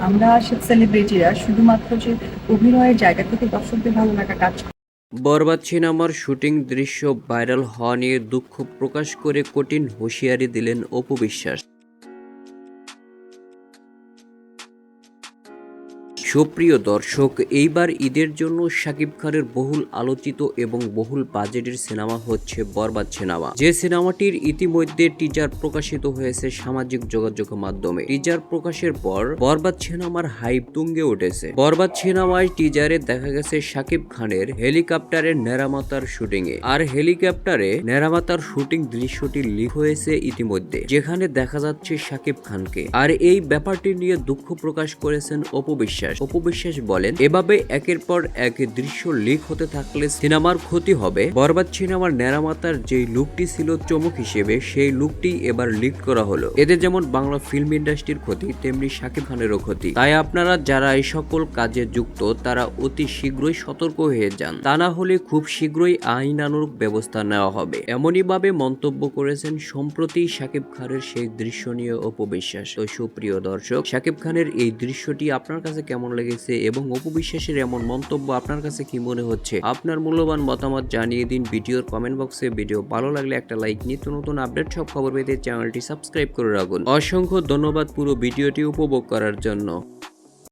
আমরা সেলিব্রিটিরা শুধুমাত্র যে অভিনয়ের জায়গা থেকে দর্শকদের ভালো লাগা কাজ বরবাদ সিনেমার শুটিং দৃশ্য ভাইরাল হওয়া নিয়ে দুঃখ প্রকাশ করে কঠিন হুঁশিয়ারি দিলেন অপু বিশ্বাস। সুপ্রিয় দর্শক, এইবার ঈদের জন্য শাকিব খানের বহুল আলোচিত এবং বহুল বাজেটের সিনেমা হচ্ছে বরবাদ সিনেমা। যে সিনেমাটির ইতিমধ্যে টিজার প্রকাশিত হয়েছে সামাজিক যোগাযোগ মাধ্যমে। টিজার প্রকাশের পর বরবাদ সিনেমার হাইপ তুঙ্গে উঠেছে। বরবাদ সিনেমায় টিজারে দেখা গেছে শাকিব খানের হেলিকপ্টারের নেরামাতার শুটিং এ। আর হেলিকপ্টারে নেরামাতার শুটিং দৃশ্যটি লিক হয়েছে ইতিমধ্যে, যেখানে দেখা যাচ্ছে শাকিব খানকে। আর এই ব্যাপারটি নিয়ে দুঃখ প্রকাশ করেছেন অপু বিশ্বাস। অপু বিশ্বাস বলেন, এভাবে একের পর এক দৃশ্য লিক হতে থাকলে সিনেমার ক্ষতি হবে। বরবাদ সিনেমার নেরামাতার যে লুকটি ছিল চমক হিসেবে, সেই লুকটি এবার লিক করা হলো। এতে যেমন বাংলা ফিল্ম ইন্ডাস্ট্রির ক্ষতি, তেমনি শাকিব খানেরও ক্ষতি। তাই আপনারা যারা এই সকল কাজে যুক্ত, তারা অতি শীঘ্রই সতর্ক হয়ে যান। তা না হলে খুব শীঘ্রই আইনানুরূপ ব্যবস্থা নেওয়া হবে। এমনই ভাবে মন্তব্য করেছেন সম্প্রতি শাকিব খানের সেই দৃশ্য নিয়ে অপবিশ্বাস। সুপ্রিয় দর্শক, শাকিব খানের এই দৃশ্যটি আপনার কাছে কেমন লেগেছে এবং অপবিশ্বাসের এমন মন্তব্য আপনার কাছে কি মনে হচ্ছে? আপনার মূল্যবান মতামত জানিয়ে দিন ভিডিওর কমেন্ট বক্সে ভিডিও ভালো লাগলে একটা লাইক নিত্য নতুন আপডেট সব খবর পেতে চ্যানেলটি সাবস্ক্রাইব করে রাখুন। অসংখ্য ধন্যবাদ পুরো ভিডিওটি উপভোগ করার জন্য।